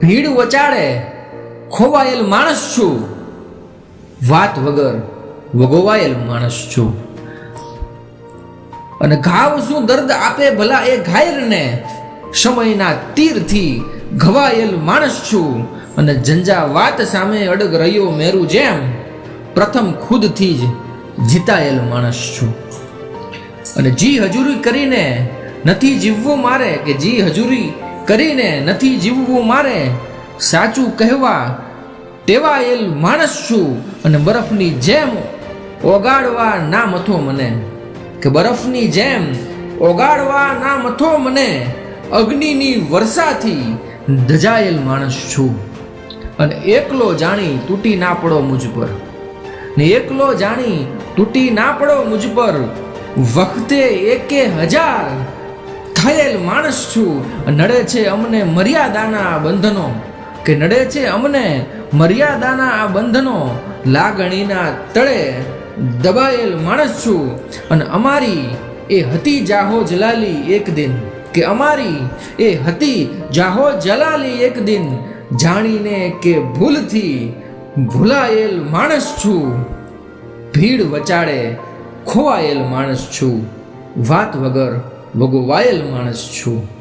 ભીડ વચાડે, ખોવાયેલ માણસ છું. વાત વગર વગોવાયેલ માણસ છું. અને ઘાવ શું દર્દ આપે ભલા એ ઘાયરને? સમયના તીરથી ઘવાયેલ માણસ છું. અને જંજા વાત સામે અડગ રહ્યો મેરું જેમ, પ્રથમ ખુદથી જ જીતાયેલ માણસ છું. અને જી હજુરી કરીને નથી જીવવું મારે કે જી હજુરી કરીને નથી જીવવું મારે, સાચું કહેવા ટેવાયેલ માણસ છું અને બરફની જેમ ઓગાળવા ના મથો મને. કે બરફની જેમ ઓગાળવા ના મથો મને, અગ્નિની વર્ષાથી ધજાયેલ માણસ છું. અને એકલો જાણી તૂટી ના પડો મુજ પર. ને એકલો જાણી તૂટી ના પડો મુજ પર, વખતે એકે હજાર ઘાયલ માણસ છું. નડે છે અમને મર્યાદાના આ બંધનો. કે નડે છે અમને મર્યાદાના આ બંધનો. લાગણીના તળે દબાયેલ માણસ છું. અને અમારી એ હતી જાહો જલાલી એક દિન. કે અમારી એ હતી જાહો જલાલી એક દિન. જાણીને કે ભૂલથી ભૂલાયેલ માણસ છું. ભીડ વચાડે ખોવાયેલ માણસ છું. વાત વગર વગોવાયેલ માણસ છું.